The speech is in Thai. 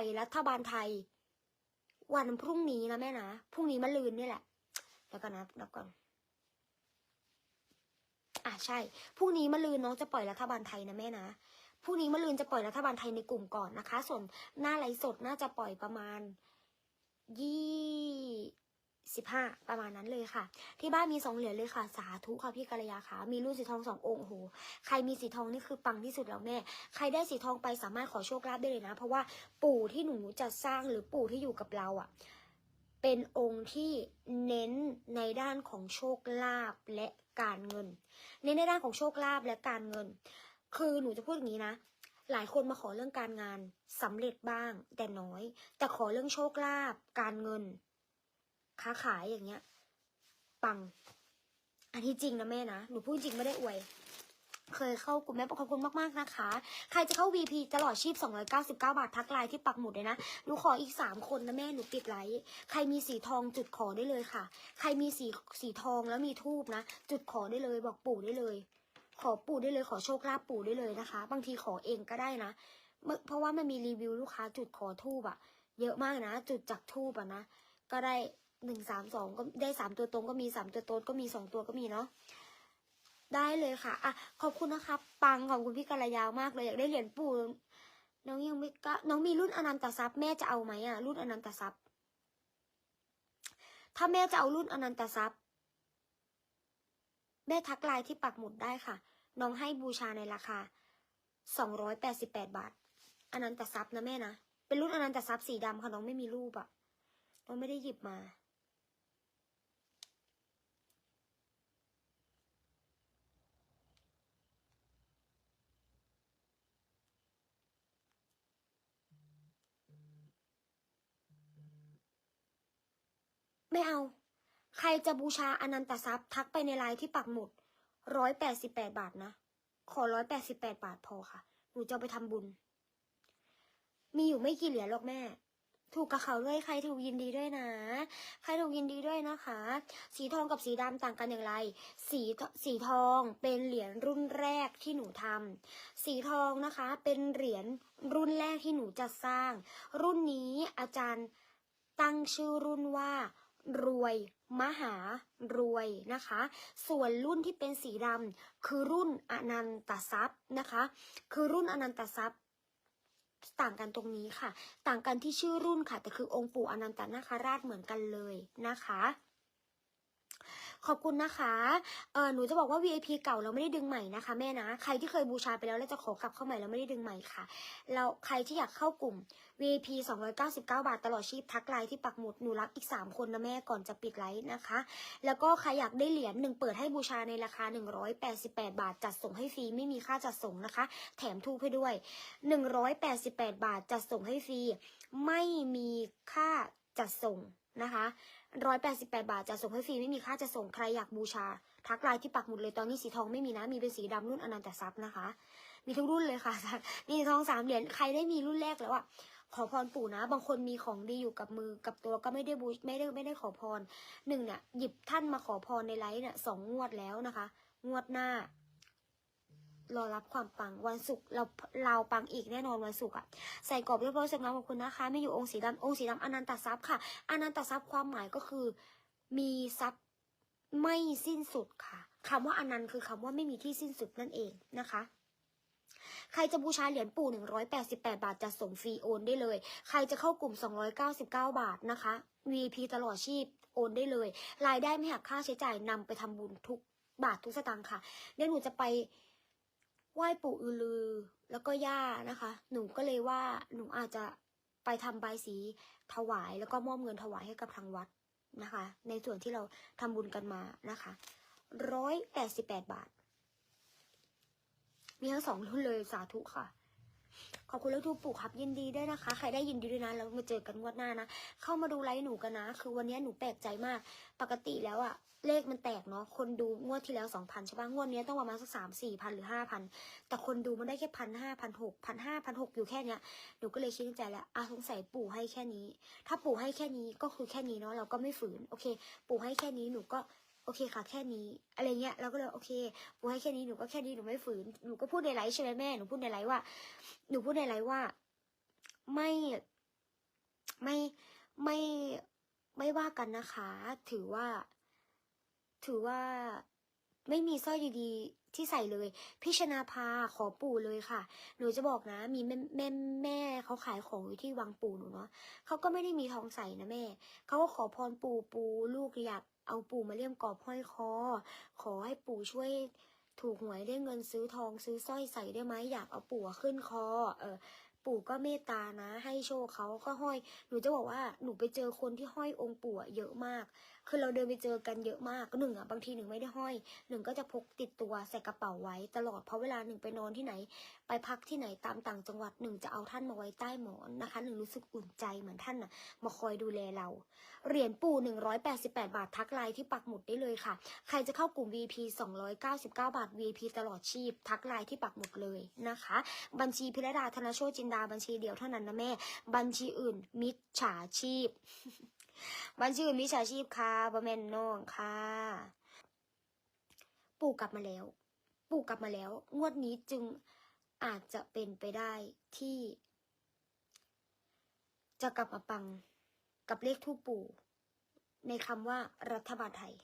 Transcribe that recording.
ไปรัฐบาลไทย วันพรุ่งนี้นะแม่นะพรุ่งนี้มะลืนนี่แหละเดี๋ยวก่อนนะนับก่อนอะใช่พรุ่งนี้มะลืนน้องจะปล่อยรัฐบาลไทยนะแม่นะพรุ่งนี้มะลืนจะปล่อยรัฐบาลไทยในกลุ่มก่อนนะคะ ส่วนหน้าไลฟ์สดน่าจะปล่อยประมาณยี่ สิบห้าประมาณนั้นเลยค่ะ ที่บ้านมีสองเหรียญเลยค่ะ สาธุค่ะพี่กัลยาค่ะ มีรุ่นสีทองสององค์โหใครมีสีทองนี่คือปังที่สุดแล้วแม่ ใครได้สีทองไปสามารถขอโชคลาภได้เลยนะ เพราะว่าปู่ที่หนูจะสร้างหรือปู่ที่อยู่กับเราอะเป็นองค์ที่เน้นในด้านของโชคลาภและการเงิน เน้นในด้านของโชคลาภและการเงิน คือหนูจะพูดอย่างนี้นะ หลายคนมาขอเรื่องการงานสำเร็จบ้างแต่น้อย แต่ขอเรื่องโชคลาภการเงิน ค้าขายอย่างเงี้ย ปัง อันที่จริงนะแม่นะ หนูพูดจริงไม่ได้อวย เคยเข้ากลุ่มแม่ขอบคุณมากๆนะคะ ใครจะเข้า VP ตลอดชีพ 299 บาททักไลน์ที่ปักหมุดเลยนะ หนูขออีก 3 คนนะแม่ หนูปิดไลฟ์ใครมีสีทองจุดขอได้เลยค่ะ ใครมีสีสีทองแล้วมีทูบนะ จุดขอได้เลย บอกปู่ได้เลย ขอปู่ได้เลย ขอโชคลาภปู่ได้เลยนะคะ บางทีขอเองก็ได้นะ เพราะว่ามันมีรีวิวลูกค้าจุดขอทูบอะเยอะมากนะ จุดจากทูบอะนะ ก็ได้ หนึ่งสามสองก็ได้สามตัวตรงก็มีสามตัวโต๊ดก็มีสองตัวก็มีเนาะได้เลยค่ะอะขอบคุณนะคะปังขอบคุณพี่กัลยาวมากเลยอยากได้เหรียญปู่น้องยังไม่กล้าน้องมีรุ่นอนันตทรัพย์แม่จะเอาไหมอะรุ่นอนันตทรัพย์ถ้าแม่จะเอารุ่นอนันตทรัพย์แม่ทักไลน์ที่ปักหมุดได้ค่ะ น้องให้บูชาในราคาสองร้อยแปดสิบแปดบาทอนันตทรัพย์นะแม่นะเป็นรุ่นอนันตทรัพย์สีดำค่ะน้องไม่มีรูปอะน้องไม่ได้หยิบมา ไม่เอา ใครจะบูชาอนันตทรัพย์ทักไปในไลน์ที่ปักหมุดร้อยแปดสิบแปดบาทนะ ขอร้อยแปดสิบแปดบาทพอค่ะ หนูจะไปทำบุญ มีอยู่ไม่กี่เหรียญหรอกแม่ ถูกกับเขาด้วยใครถูกยินดีด้วยนะ ใครถูกยินดีด้วยนะคะ สีทองกับสีดำต่างกันอย่างไร สีสีทองเป็นเหรียญรุ่นแรกที่หนูทำสีทองนะคะ เป็นเหรียญรุ่นแรกที่หนูจะสร้าง รุ่นนี้อาจารย์ตั้งชื่อรุ่นว่า รวยมหารวยนะคะ ส่วนรุ่นที่เป็นสีดำคือรุ่นอนันตทรัพย์นะคะ คือรุ่นอนันตทรัพย์ต่างกันตรงนี้ค่ะ ต่างกันที่ชื่อรุ่นค่ะ แต่คือองค์ปู่อนันตนาคราชเหมือนกันเลยนะคะ ขอบคุณนะคะเออหนูจะบอกว่า VIP เก่าเราไม่ได้ดึงใหม่นะคะ แม่นะ ใครที่เคยบูชาไปแล้วแล้วจะขอกลับเข้าใหม่เราไม่ได้ดึงใหม่ค่ะ เราใครที่อยากเข้ากลุ่ม VIP 299 บาทตลอดชีพทักไลน์ที่ปักหมุดหนูรับอีก 3 คนนะแม่ก่อนจะปิดไลฟ์นะคะ แล้วก็ใครอยากได้เหรียญหนึ่งเปิดให้บูชาในราคา 188 บาท จัดส่งให้ฟรีไม่มีค่าจัดส่งนะคะ แถมทูบให้ด้วย 188 บาทจัดส่งให้ฟรีไม่มีค่าจัดส่ง นะคะ188บแปดบาทจัดส่งให้ฟรีไม่มีค่าจัดส่งใครอยากบูชา ทักไลน์ที่ปักหมุดเลยตอนนี้สีทองไม่มีนะ มีเป็นสีดำรุ่นอนันตทรัพย์นะคะ มีทุกรุ่นเลยค่ะ มีทองสามเหรียญใครได้มีรุ่นแรกแล้วอะขอพรปู่นะ บางคนมีของดีอยู่กับมือกับตัวก็ไม่ได้บูไม่ได้ไม่ได้ขอพรหนึ่งเนี่ยหยิบท่านมาขอพรในไลฟ์เนี่ยสองงวดแล้วนะคะ งวดหน้า รอรับความปังวันศุกร์เราเราปังอีกแน่นอนวันศุกร์อะใส่กรอบเรียบร้อยเสร็จแล้วขอบคุณนะคะ ไม่อยู่องค์สีดำองค์สีดำอนันตทรัพย์ค่ะอนันตทรัพย์ความหมายก็คือ มีทรัพย์ไม่สิ้นสุดค่ะคำว่าอนันต์คือคำว่าไม่มีที่สิ้นสุดนั่นเองนะคะใครจะบูชาเหรียญปู่ 188 บาทจะส่งฟรีโอนได้เลย ใครจะเข้ากลุ่ม 299 บาทนะคะ VP ตลอดชีพโอนได้เลย รายได้ไม่หักค่าใช้จ่ายนำไปทำบุญทุกบาททุกสตางค์ค่ะ เดี๋ยวหนูจะไป ไหว้ปู่อือลือ แล้วก็ย่านะคะ หนูก็เลยว่าหนูอาจจะไปทำใบสีถวาย แล้วก็มอบเงินถวายให้กับทางวัดนะคะ ในส่วนที่เราทำบุญกันมานะคะร้อยแปดสิบแปดบาท มีทั้งสองรุ่นเลยสาธุค่ะ ขอบคุณแล้วทูปปู่ครับยินดีด้วยนะคะ ใครได้ยินดีด้วยนะแล้วมาเจอกันงวดหน้านะ เข้ามาดูไลฟ์หนูกันนะ คือวันนี้หนูแปลกใจมาก ปกติแล้วอะเลขมันแตกเนาะ คนดูงวดที่แล้วสองพันใช่ปะงวดนี้ต้องประมาณสักสามสี่พันหรือห้าพันแต่คนดูมันได้แค่พันห้าพันหกพันห้าพันหกอยู่แค่เนี้ยหนูก็เลยคิดในใจแล้วอะสงสัยปู่ให้แค่นี้ ถ้าปู่ให้แค่นี้ก็คือแค่นี้เนาะเราก็ไม่ฝืนโอเค ปู่ให้แค่นี้หนูก็ โอเคค่ะแค่นี้ อะไรเงี้ยเราก็เลยโอเคปูให้แค่นี้หนูก็แค่นี้หนูไม่ฝืนหนูก็พูดในไลฟ์ใช่ไหมแม่หนูพูดในไลฟ์ว่าหนูพูดในไลฟ์ว่า ไม่ไม่ไม่ไม่ว่ากันนะคะ ถือว่า ถือว่าไม่มีสร้อยดีๆ ที่ใส่เลย พี่ชนาภาขอปู่เลยค่ะ หนูจะบอกนะ มีแม่แม่แม่เขาขายของอยู่ที่วังปู่หนูเนาะเขาก็ไม่ได้มีทองใส่นะแม่เขาก็ขอพรปู่ปู่ลูกอยาก เอาปู่มาเลี่ยมกรอบห้อยคอ ขอให้ปู่ช่วยถูกหวยได้เงินซื้อทองซื้อสร้อยใส่ได้ไหมอยากเอาปู่ขึ้นคอ เออ ปู่ก็เมตตานะ ให้โชคเขาก็ห้อยหนูจะบอกว่าหนูไปเจอคนที่ห้อยองค์ปู่เยอะมาก คือเราเดินไปเจอกันเยอะมากหนึ่งอะบางทีหนึ่งไม่ได้ห้อยหนึ่งก็จะพกติดตัวใส่กระเป๋าไว้ตลอดเพราะเวลาหนึ่งไปนอนที่ไหน ไปพักที่ไหนตามต่างจังหวัดหนึ่งจะเอาท่านมาไว้ใต้หมอนนะคะหนึ่งรู้สึกอุ่นใจเหมือนท่านน่ะมาคอยดูแลเรา เหรียญปู่หนึ่งร้อยแปดสิบแปดบาททักไลน์ที่ปักหมุดได้เลยค่ะ ใครจะเข้ากลุ่ม VP สองร้อยเก้าสิบเก้าบาท VP ตลอดชีพ ทักไลน์ที่ปักหมุดเลยนะคะ บัญชีพิรดาธนโชติจินดาาบัญชีเดียวเท่านั้นนะแม่ บัญชีอื่นมิจฉาชีพ บัญชีอื่นมิจฉาชีพค่ะบะแมนน้องค่ะ ปู่กลับมาแล้ว ปู่กลับมาแล้ว งวดนี้จึงอาจจะเป็นไปได้ที่ จะกลับมาปังกับเลขทูปปู่ ในคำว่ารัฐบาลไทย